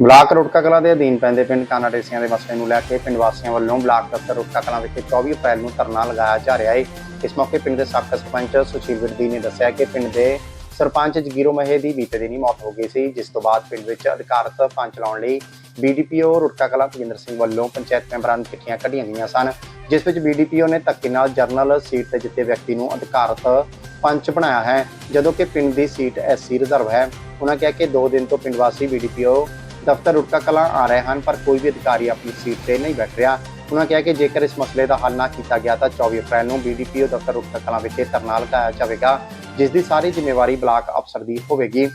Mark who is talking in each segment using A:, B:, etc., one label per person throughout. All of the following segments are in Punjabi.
A: ਬਲਾਕ ਰੁੜਕਾ ਕਲਾਂ ਦੇ ਅਧੀਨ ਪੈਂਦੇ ਪਿੰਡ ਕਾਨਾਡੇਸੀਆਂ ਦੇ ਮਸਲੇ ਨੂੰ ਲੈ ਕੇ ਪਿੰਡ ਵਾਸੀਆਂ ਵੱਲੋਂ ਬਲਾਕ ਦਫ਼ਤਰ ਰੁੜਕਾ ਕਲਾਂ ਵਿਖੇ 24 ਅਪ੍ਰੈਲ ਨੂੰ ਧਰਨਾ ਲਗਾਇਆ ਜਾ ਰਿਹਾ ਹੈ। ਇਸ ਮੌਕੇ ਪਿੰਡ ਦੇ ਸਾਬਕਾ ਸਰਪੰਚ ਸੁਸ਼ੀਲ ਵਿਰਦੀ ਨੇ ਦੱਸਿਆ ਕਿ ਪਿੰਡ ਦੇ ਸਰਪੰਚ ਜਗੀਰੋ ਮਹੇ ਦੀ ਬੀਤੇ ਦਿਨੀ ਮੌਤ ਹੋ ਗਈ ਸੀ, ਜਿਸ ਤੋਂ ਬਾਅਦ ਪਿੰਡ ਵਿੱਚ ਅਧਿਕਾਰਤ ਪੰਚ ਲਾਉਣ ਲਈ ਬੀਡੀਪੀਓ ਰੁੜਕਾ ਕਲਾਂ ਤੇਜਿੰਦਰ ਸਿੰਘ ਵੱਲੋਂ ਪੰਚਾਇਤ ਮੈਂਬਰਾਂ ਨੂੰ ਚਿੱਠੀਆਂ ਕੱਢੀਆਂ ਗਈਆਂ ਸਨ, ਜਿਸ ਵਿੱਚ ਬੀਡੀਪੀਓ ਨੇ ਧੱਕੇ ਨਾਲ ਜਰਨਲ ਸੀਟ ਤੇ ਜਿੱਤੇ ਵਿਅਕਤੀ ਨੂੰ ਅਧਿਕਾਰਤ ਪੰਚ ਬਣਾਇਆ ਹੈ। ਜਦੋਂ ਕਿ ਪਿੰਡ ਦੀ ਸੀਟ ਐਸਸੀ ਰਿਜ਼ਰਵ ਹੈ ਉਹਨਾਂ ਕਿਹਾ ਕਿ 2 ਦਿਨ ਤੋਂ ਪਿੰਡ ਵਾਸੀ ਬੀਡੀਪੀਓ ਦਫ਼ਤਰ ਰੁੜਕਾ ਕਲਾਂ ਆ ਰਹੇ ਹਨ, ਪਰ ਕੋਈ ਵੀ ਅਧਿਕਾਰੀ ਆਪਣੀ ਸੀਟ ਤੇ ਨਹੀਂ ਬੈਠ ਰਿਹਾ। ਉਹਨਾਂ ਕਿਹਾ ਕਿ ਜੇਕਰ ਇਸ ਮਸਲੇ ਦਾ ਹੱਲ ਨਾ ਕੀਤਾ ਗਿਆ ਤਾਂ 24 ਅਪ੍ਰੈਲ ਨੂੰ ਬੀਡੀਪੀਓ ਦਫ਼ਤਰ ਰੁੜਕਾ ਕਲਾਂ ਵਿਖੇ ਧਰਨਾ ਲਗਾਇਆ ਜਾਵੇਗਾ, ਜਿਸ ਦੀ ਸਾਰੀ ਜ਼ਿੰਮੇਵਾਰੀ ਬਲਾਕ ਅਫਸਰ ਦੀ ਹੋਵੇਗੀ।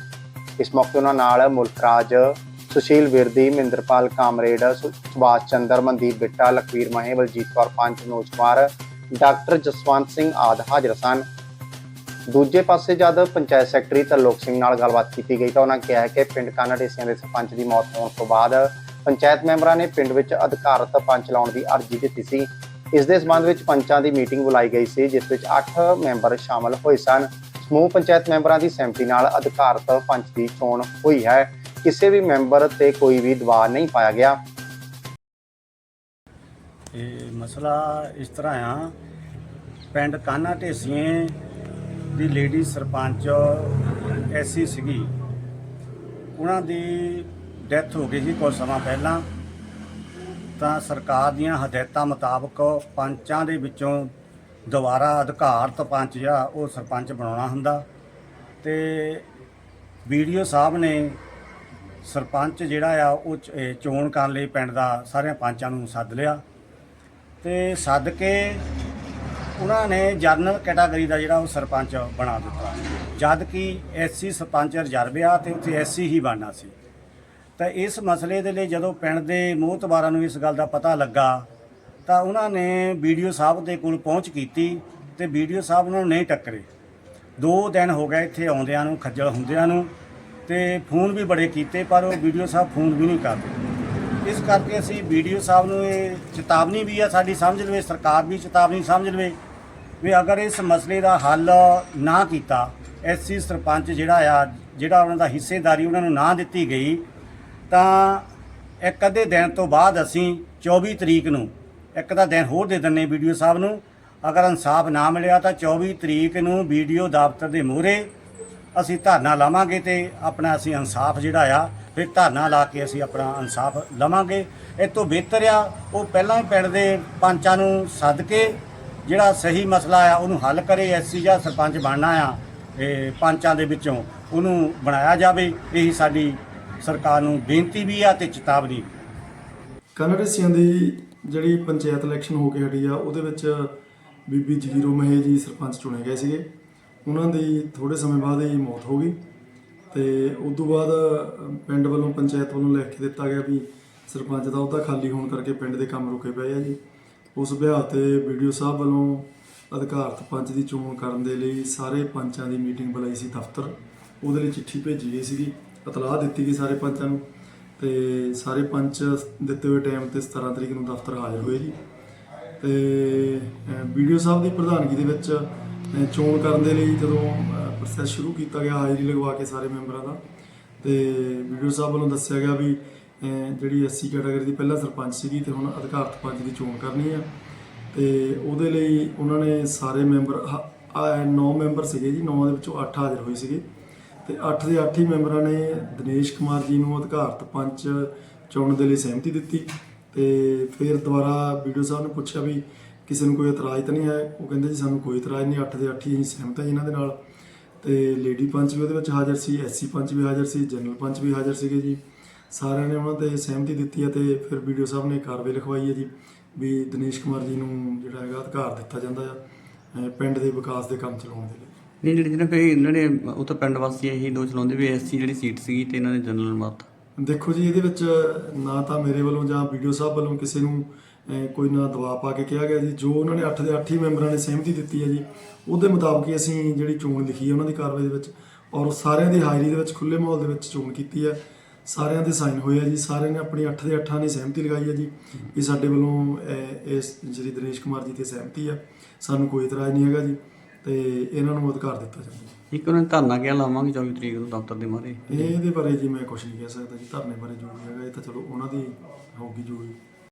A: ਇਸ ਮੌਕੇ ਉਹਨਾਂ ਨਾਲ ਮੁਲਕਰਾਜ ਸੁਸ਼ੀਲ ਵਿਰਦੀ, ਮਿੰਦਰਪਾਲ ਕਾਮਰੇਡ, ਸੁ- ਸੁਭਾਸ਼ ਚੰਦਰ, ਮਨਦੀਪ ਬਿੱਟਾ, ਲਖਵੀਰ ਮਹੇ, ਬਲਜੀਤ ਕੌਰ ਪੰਚ ਮਨੋਜ ਕੁਮਾਰ, ਡਾਕਟਰ ਜਸਵੰਤ ਸਿੰਘ ਆਦਿ ਹਾਜ਼ਰ ਸਨ। ਦੂਜੇ ਪਾਸੇ ਜਦ ਪੰਚਾਇਤ ਸੈਕਟਰੀ ਤਰਲੋਕ ਸਿੰਘ ਨਾਲ ਗੱਲਬਾਤ ਕੀਤੀ ਗਈ ਤਾਂ ਉਹਨਾਂ ਕਿਹਾ ਕਿ ਪਿੰਡ ਕਾਨਾਡੇਸੀਆਂ ਦੇ ਸਰਪੰਚ ਦੀ ਮੌਤ ਹੋਣ ਤੋਂ ਬਾਅਦ ਪੰਚਾਇਤ ਮੈਂਬਰਾਂ ਨੇ ਪਿੰਡ ਵਿੱਚ ਅਧਿਕਾਰਤ ਪੰਚ ਲਾਉਣ ਦੀ ਅਰਜ਼ੀ ਦਿੱਤੀ ਸੀ। ਇਸ ਦੇ ਸਬੰਧ ਵਿੱਚ ਪੰਚਾਂ ਦੀ ਮੀਟਿੰਗ ਬੁਲਾਈ ਗਈ ਸੀ, ਜਿਸ ਵਿੱਚ 8 ਮੈਂਬਰ ਸ਼ਾਮਲ ਹੋਏ ਸਨ। ਸਮੂਹ ਪੰਚਾਇਤ ਮੈਂਬਰਾਂ ਦੀ ਸਹਿਮਤੀ ਨਾਲ ਅਧਿਕਾਰਤ ਪੰਚ ਦੀ ਚੋਣ ਹੋਈ ਹੈ। ਕਿਸੇ ਵੀ ਮੈਂਬਰ ਤੇ ਕੋਈ ਵੀ ਦਬਾਅ ਨਹੀਂ ਪਾਇਆ ਗਿਆ।
B: ਇਹ ਮਸਲਾ ਇਸ ਤਰ੍ਹਾਂ ਆ। ਪਿੰਡ ਕਾਨਾ ਢੇਸੀਏ ਦੀ ਲੇਡੀ ਸਰਪੰਚ ਐਸੀ ਸੀਗੀ। ਉਹਨਾਂ ਦੀ ਡੈਥ ਹੋ ਗਈ ਸੀ ਕੁਝ ਸਮਾਂ ਪਹਿਲਾਂ। ਤਾਂ ਸਰਕਾਰ ਦੀਆਂ ਹਦਾਇਤਾਂ ਮੁਤਾਬਕ ਪੰਚਾਂ ਦੇ ਵਿੱਚੋਂ ਦੁਬਾਰਾ ਅਧਿਕਾਰਤ ਪੰਚ ਜਿਹੜਾ ਉਹ ਸਰਪੰਚ ਬਣਾਉਣਾ ਹੁੰਦਾ। ਤੇ ਵੀਡੀਓ ਸਾਹਿਬ ਨੇ ਸਰਪੰਚ ਜਿਹੜਾ ਆ, ਉਹ ਚੋਣ ਕਰਨ ਲਈ ਪਿੰਡ ਦਾ ਸਾਰਿਆਂ ਪੰਚਾਂ ਨੂੰ ਸੱਦ ਲਿਆ। ਤੇ ਸੱਦ ਕੇ ਉਹਨਾਂ ਨੇ ਜਰਨਲ ਕੈਟਾਗਰੀ ਦਾ ਜਿਹੜਾ ਉਹ ਸਰਪੰਚ ਬਣਾ ਦਿੱਤਾ। ਜਦ ਕਿ ਐਸਸੀ ਸਰਪੰਚ ਰਜਰਬਿਆ ਆ ਤੇ ਉੱਥੇ ਐਸਸੀ ਹੀ ਬਣਨਾ ਸੀ। ਤਾਂ ਇਸ ਮਸਲੇ ਦੇ ਲਈ ਜਦੋਂ ਪਿੰਡ ਦੇ ਮੋਹਤਬਾਰਾਂ ਨੂੰ ਇਸ ਗੱਲ ਦਾ ਪਤਾ ਲੱਗਾ, ਤਾਂ ਉਹਨਾਂ ਨੇ ਵੀਡੀਓ ਸਾਹਿਬ ਦੇ ਕੋਲ ਪਹੁੰਚ ਕੀਤੀ ਤੇ ਵੀਡੀਓ ਸਾਹਿਬ ਉਹਨਾਂ ਨੂੰ ਨਹੀਂ ਟੱਕਰੇ। ਦੋ ਦਿਨ ਹੋ ਗਏ ਇੱਥੇ ਆਉਂਦਿਆਂ ਨੂੰ, ਖੱਜਲ ਹੁੰਦਿਆਂ ਨੂੰ ਤੇ ਫੋਨ ਵੀ ਬੜੇ ਕੀਤੇ, ਪਰ ਉਹ ਵੀਡੀਓ ਸਾਹਿਬ ਫੋਨ ਵੀ ਨਹੀਂ ਕਰਦੇ ਇਸ ਕਰਕੇ ਅਸੀਂ ਵੀਡੀਓ ਸਾਹਿਬ ਨੂੰ ਇਹ ਚੇਤਾਵਨੀ ਵੀ ਆ, ਸਾਡੀ ਸਮਝ ਲਵੇ, ਸਰਕਾਰ ਵੀ ਚੇਤਾਵਨੀ ਸਮਝ ਲਵੇ ਵੀ ਅਗਰ ਇਸ ਮਸਲੇ ਦਾ ਹੱਲ ਨਾ ਕੀਤਾ ਐਸਸੀ ਸਰਪੰਚ ਜਿਹੜਾ ਆ, ਜਿਹੜਾ ਉਹਨਾਂ ਦਾ ਹਿੱਸੇਦਾਰੀ ਉਹਨਾਂ ਨੂੰ ਨਾ ਦਿੱਤੀ ਗਈ, ਤਾਂ ਇੱਕ ਅੱਧੇ ਦਿਨ ਤੋਂ ਬਾਅਦ ਅਸੀਂ 24 ਤਰੀਕ ਨੂੰ ਇੱਕ ਦਾ ਦਿਨ ਹੋਰ ਦੇ ਦਿੰਨੇ ਵੀਡੀਓ ਸਾਹਿਬ ਨੂੰ। ਅਗਰ ਇਨਸਾਫ ਨਾ ਮਿਲਿਆ ਤਾਂ 24 ਤਰੀਕ ਨੂੰ ਵੀਡੀਓ ਦਫ਼ਤਰ ਦੇ ਮੂਹਰੇ ਅਸੀਂ ਧਰਨਾ ਲਾਵਾਂਗੇ ਤੇ ਆਪਣਾ ਅਸੀਂ ਇਨਸਾਫ ਜਿਹੜਾ ਆ, ਫਿਰ ਧਰਨਾ ਲਾ ਕੇ ਅਸੀਂ ਆਪਣਾ ਇਨਸਾਫ ਲਵਾਂਗੇ। ਇਹ ਤੋਂ ਬਿਹਤਰ ਆ, ਉਹ ਪਹਿਲਾਂ ਹੀ ਪਿੰਡ ਦੇ ਪੰਚਾਂ ਨੂੰ ਸੱਦ ਕੇ ਜਿਹੜਾ ਸਹੀ ਮਸਲਾ ਆ, ਉਹਨੂੰ ਹੱਲ ਕਰੇ, ਐਸਸੀ ਜਾਂ ਸਰਪੰਚ ਬਣਨਾ ਆ, ਇਹ ਪੰਚਾਂ ਦੇ ਵਿੱਚੋਂ ਉਹਨੂੰ ਬਣਾਇਆ ਜਾਵੇ। ਇਹੀ ਸਾਡੀ ਸਰਕਾਰ ਨੂੰ ਬੇਨਤੀ ਵੀ ਆ ਤੇ ਚੇਤਾਵਨੀ
C: ਕਨੜਸੀਆਂ ਦੀ ਜਿਹੜੀ ਪੰਚਾਇਤ ਇਲੈਕਸ਼ਨ ਹੋ ਕੇ ਹਟੀ ਆ, ਉਹਦੇ ਵਿੱਚ ਬੀਬੀ ਜਗੀਰੋ ਮਹੇ ਜੀ ਸਰਪੰਚ ਚੁਣੇ ਗਏ ਸੀਗੇ। ਉਹਨਾਂ ਦੀ ਥੋੜੇ ਸਮੇਂ ਬਾਅਦ ਹੀ ਮੌਤ ਹੋ ਗਈ ਤੇ ਉਸ ਤੋਂ ਬਾਅਦ ਪਿੰਡ ਵੱਲੋਂ, ਪੰਚਾਇਤ ਵੱਲੋਂ ਲਿਖ ਕੇ ਦਿੱਤਾ ਗਿਆ ਵੀ ਸਰਪੰਚ ਦਾ ਉਹਦਾ ਖਾਲੀ ਹੋਣ ਕਰਕੇ ਪਿੰਡ ਦੇ ਕੰਮ ਰੁਕੇ ਪਏ ਆ ਜੀ। ਉਸ ਵਿਆਹ ਤੇ ਵੀਡੀਓ ਸਾਹਿਬ ਵੱਲੋਂ ਅਧਿਕਾਰਤ ਪੰਚ ਦੀ ਚੋਣ ਕਰਨ ਦੇ ਲਈ ਸਾਰੇ ਪੰਚਾਂ ਦੀ ਮੀਟਿੰਗ ਬੁਲਾਈ ਸੀ ਦਫ਼ਤਰ। ਉਹਦੇ ਲਈ ਚਿੱਠੀ ਭੇਜੀ ਗਈ ਸੀਗੀ, ਇਤਲਾਹ ਦਿੱਤੀ ਗਈ ਸਾਰੇ ਪੰਚਾਂ ਨੂੰ। ਤੇ ਸਾਰੇ ਪੰਚ ਦਿੱਤੇ ਹੋਏ ਟਾਈਮ ਤੇ 17 ਤਰੀਕ ਨੂੰ ਦਫ਼ਤਰ ਹਾਜ਼ਰ ਹੋਏ ਜੀ। ਤੇ ਵੀਡੀਓ ਸਾਹਿਬ ਦੀ ਪ੍ਰਧਾਨਗੀ ਦੇ ਵਿੱਚ ਚੋਣ ਕਰਨ ਦੇ ਲਈ ਜਦੋਂ ਪ੍ਰੋਸੈਸ ਸ਼ੁਰੂ ਕੀਤਾ ਗਿਆ, ਹਾਜ਼ਰੀ ਲਗਵਾ ਕੇ ਸਾਰੇ ਮੈਂਬਰਾਂ ਦਾ, ਤੇ ਵੀਡੀਓ ਸਾਹਿਬ ਵੱਲੋਂ ਦੱਸਿਆ ਗਿਆ ਵੀ ਜਿਹੜੀ ਐਸਸੀ ਕੈਟਾਗਰੀ ਦੀ ਪਹਿਲਾਂ ਸਰਪੰਚ ਸੀਗੀ ਤੇ ਹੁਣ ਅਧਿਕਾਰਤ ਪੰਚ ਦੀ ਚੋਣ ਕਰਨੀ ਆ। ਤੇ ਉਹਦੇ ਲਈ ਉਹਨਾਂ ਨੇ ਸਾਰੇ ਮੈਂਬਰ 9 ਮੈਂਬਰ ਸੀਗੇ ਜੀ 9 ਦੇ ਵਿੱਚੋਂ 8 ਹਾਜ਼ਰ ਹੋਏ ਸੀਗੇ। ਤੇ 8 ਦੇ 8 ਹੀ ਮੈਂਬਰਾਂ ਨੇ ਦਿਨੇਸ਼ ਕੁਮਾਰ ਜੀ ਨੂੰ ਅਧਿਕਾਰਤ ਪੰਚ ਚੁਣਨ ਦੇ ਲਈ ਸਹਿਮਤੀ ਦਿੱਤੀ। ਤੇ ਫਿਰ ਦੁਬਾਰਾ ਵੀਡੀਓ ਸਾਹਿਬ ਨੇ ਪੁੱਛਿਆ ਵੀ ਕਿਸੇ ਨੂੰ ਕੋਈ ਇਤਰਾਜ਼ ਤਾਂ ਨਹੀਂ ਹੈ ਉਹ ਕਹਿੰਦੇ ਜੀ, ਸਾਨੂੰ ਕੋਈ ਇਤਰਾਜ਼ ਨਹੀਂ 8 ਦੇ 8 ਹੀ ਅਸੀਂ ਸਹਿਮਤ ਹੈ ਜੀ ਇਹਨਾਂ ਦੇ ਨਾਲ। ਤੇ ਲੇਡੀ ਪੰਚ ਵੀ ਉਹਦੇ ਵਿੱਚ ਹਾਜ਼ਰ ਸੀ ਐਸਸੀ ਪੰਚ ਵੀ ਹਾਜ਼ਰ ਸੀ ਜਨਰਲ ਪੰਚ ਵੀ ਹਾਜ਼ਰ ਸੀਗੇ ਜੀ। ਸਾਰਿਆਂ ਨੇ ਉਹਨਾਂ ਤੇ ਸਹਿਮਤੀ ਦਿੱਤੀ ਹੈ ਤੇ ਫਿਰ ਵੀਡੀਓ ਸਾਹਿਬ ਨੇ ਕਾਰਵਾਈ ਲਿਖਵਾਈ ਹੈ ਜੀ ਵੀ ਦਿਨੇਸ਼ ਕੁਮਾਰ ਜੀ ਨੂੰ ਜਿਹੜਾ ਹੈਗਾ ਅਧਿਕਾਰ ਦਿੱਤਾ ਜਾਂਦਾ ਅਹ ਪਿੰਡ ਦੇ ਵਿਕਾਸ ਦੇ ਕੰਮ ਚਲਾਉਣ ਦੇ ਲਈ।
D: ਨਹੀਂ ਜਿਹੜੇ ਜਿਹਨਾਂ ਫਿਰ ਇਹਨਾਂ ਨੇ ਉਹ ਤਾਂ ਪਿੰਡ ਵਾਸੀ ਇਹੀ ਦੋਸ਼ ਲਾਉਂਦੇ ਵੀ ਐਸਸੀ ਜਿਹੜੀ ਸੀਟ ਸੀਗੀ ਤੇ ਇਹਨਾਂ ਨੇ ਜਨਰਲ ਮਾਰਤਾ।
C: ਦੇਖੋ ਜੀ ਇਹਦੇ ਵਿੱਚ ਨਾ ਤਾਂ ਮੇਰੇ ਵੱਲੋਂ ਜਾਂ ਵੀਡੀਓ ਸਾਹਿਬ ਵੱਲੋਂ ਕਿਸੇ ਨੂੰ ਕੋਈ ਨਾ ਦਬਾਅ ਪਾ ਕੇ ਕਿਹਾ ਗਿਆ ਜੀ। ਜੋ ਉਹਨਾਂ ਨੇ 8 ਦੇ 8 ਹੀ ਮੈਂਬਰਾਂ ਨੇ ਸਹਿਮਤੀ ਦਿੱਤੀ ਹੈ ਜੀ ਉਹਦੇ ਮੁਤਾਬਕ ਹੀ ਅਸੀਂ ਜਿਹੜੀ ਚੋਣ ਲਿਖੀ ਹੈ ਉਹਨਾਂ ਦੀ ਕਾਰਵਾਈ ਦੇ ਵਿੱਚ ਔਰ ਸਾਰਿਆਂ ਦੀ ਹਾਜ਼ਰੀ ਦੇ ਵਿੱਚ ਖੁੱਲੇ ਮਾਹੌਲ ਦੇ ਵਿੱਚ ਚੋਣ ਕੀਤੀ ਹੈ। ਸਾਰਿਆਂ ਦੇ ਸਾਈਨ ਹੋਏ ਆ ਜੀ। ਸਾਰਿਆਂ ਨੇ ਆਪਣੀ 8 ਦੇ 8 ਨੇ ਸਹਿਮਤੀ ਲਗਾਈ ਹੈ ਜੀ ਵੀ ਸਾਡੇ ਵੱਲੋਂ ਇਸ ਜਿਹੜੀ ਦਿਨੇਸ਼ ਕੁਮਾਰ ਜੀ ਤੇ ਸਹਿਮਤੀ ਆ ਸਾਨੂੰ ਕੋਈ ਇਤਰਾਜ਼ ਨਹੀਂ ਹੈਗਾ ਜੀ ਤੇ ਇਹਨਾਂ ਨੂੰ ਅਧਿਕਾਰ ਦਿੱਤਾ ਜਾਂਦਾ ਜੀ।
D: ਇੱਕ ਉਹਨਾਂ ਨੇ ਧਰਨਾ ਕਿਹਾ ਲਾਵਾਂਗੇ 24 ਤਰੀਕ ਨੂੰ ਦਫ਼ਤਰ ਦੇ ਮਾਰੇ?
C: ਇਹਦੇ ਬਾਰੇ ਜੀ ਮੈਂ ਕੁਝ ਨਹੀਂ ਕਹਿ ਸਕਦਾ ਜੀ। ਧਰਨੇ ਬਾਰੇ ਜੋ ਵੀ ਹੈਗਾ ਇਹ ਤਾਂ ਚਲੋ ਉਹਨਾਂ ਦੀ ਹੋਊਗੀ ਜੋ ਵੀ।